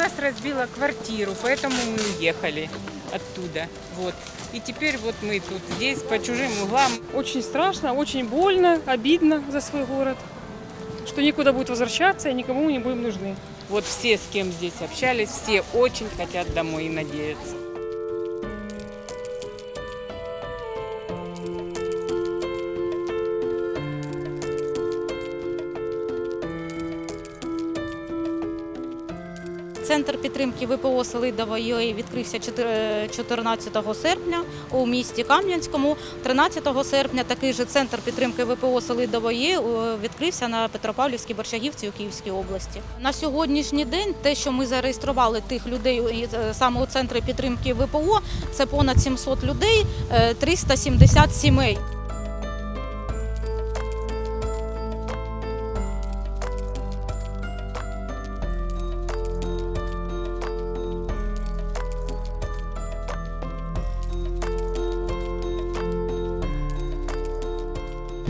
нас разбила квартиру, поэтому мы уехали оттуда. Вот. И теперь вот мы тут здесь по чужим углам. Очень страшно, очень больно, обидно за свой город, что некуда будет возвращаться и никому мы не будем нужны. Вот все, с кем здесь общались, все очень хотят домой и надеются. Центр підтримки ВПО Селидової відкрився 4 14 серпня у місті Кам'янському. 13 серпня такий же центр підтримки ВПО Селидової е, відкрився на Петропавлівській Борщагівці у Київській області. На сьогоднішній день те, що ми зареєстрували тих людей е, саме у центрі підтримки ВПО, це понад 700 людей, е, 370 сімей.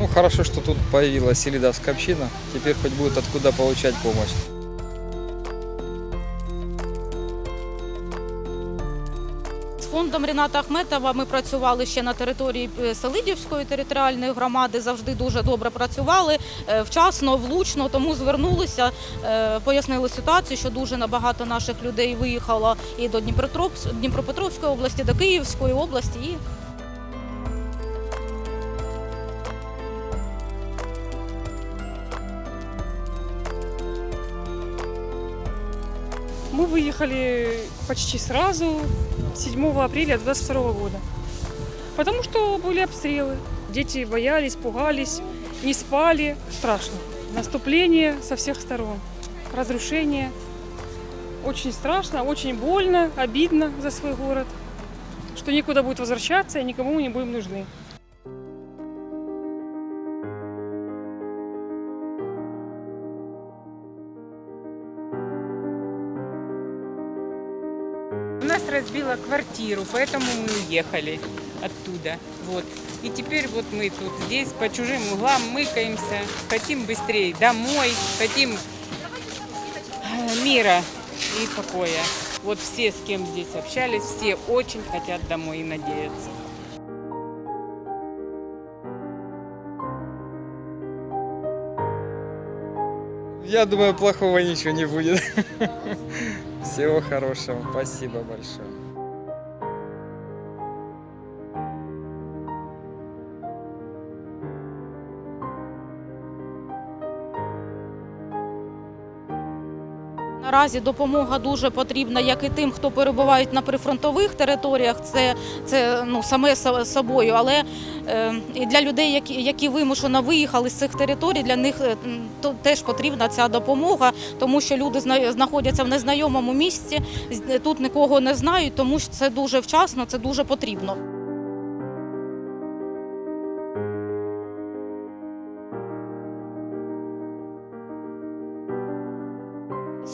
Ну, хорошо, что тут появилась селидовская община. Теперь хоть будет откуда получать помощь. З фондом Ріната Ахметова ми працювали ще на території е, Селидівської територіальної громади. Завжди дуже добре працювали е, вчасно, влучно. Тому звернулися, е, пояснили ситуацію, що дуже набагато наших людей виїхало і до Дніпропетровськ- Дніпропетровської області, до Київської області. І Мы выехали почти сразу, 7 апреля 22 года. Потому что были обстрелы. Дети боялись, пугались, не спали. Страшно. Наступление со всех сторон. Разрушение. Очень страшно, очень больно, обидно за свой город. Что некуда будет возвращаться и никому мы не будем нужны. Нас разбила квартиру, поэтому мы уехали оттуда. Вот. И теперь вот мы тут здесь по чужим углам мыкаемся, хотим быстрее домой, хотим э, мира и покоя. Вот все, с кем здесь общались, все очень хотят домой и надеются. Я думаю, плохого ничего не будет. Всего хорошего. Спасибо большое. Наразі допомога дуже потрібна як і тим, хто перебувають на прифронтових територіях. Це, це ну саме собою, але е, і для людей, які, які вимушено виїхали з цих територій, для них е, то теж потрібна ця допомога, тому що люди зна- знаходяться в незнайомому місці, тут нікого не знають, тому що це дуже вчасно, це дуже потрібно.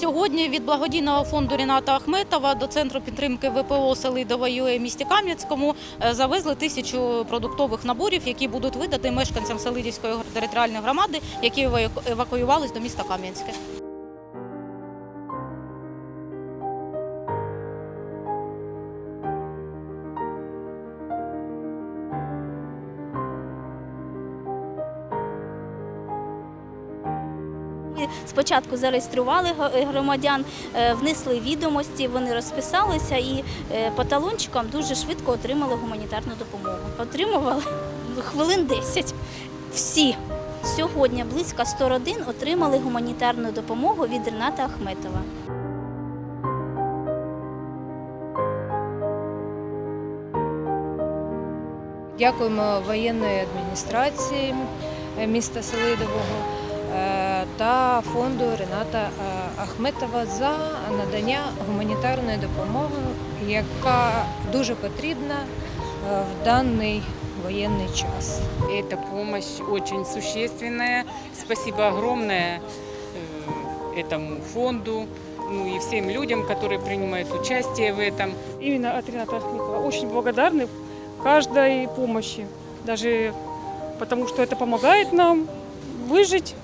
Сьогодні від благодійного фонду Ріната Ахметова до центру підтримки ВПО «Селидова у місті Кам'янському е, завезли тисячу продуктових наборів, які будуть видати мешканцям Селидівської територіальної громади, які еваку- евакуювались до міста Кам'янське. Спочатку зареєстрували громадян, е, внесли відомості, вони розписалися і е, по талончикам дуже швидко отримали гуманітарну допомогу. Отримували хвилин 10. Всі сьогодні близько 100 родин отримали гуманітарну допомогу від Рената Ахметова. Дякуємо воєнної адміністрації е, міста Селидового е, та фонду Рената е, Ахметова за надання гуманітарної допомоги, яка дуже потрібна е, в даний воєнний час. Эта помощь очень существенная. Спасибо огромное э, этому фонду, ну и всем людям, которые принимают участие в этом. Именно от Рената Ахметова. Очень благодарны каждой помощи. Даже потому что это помогает нам выжить,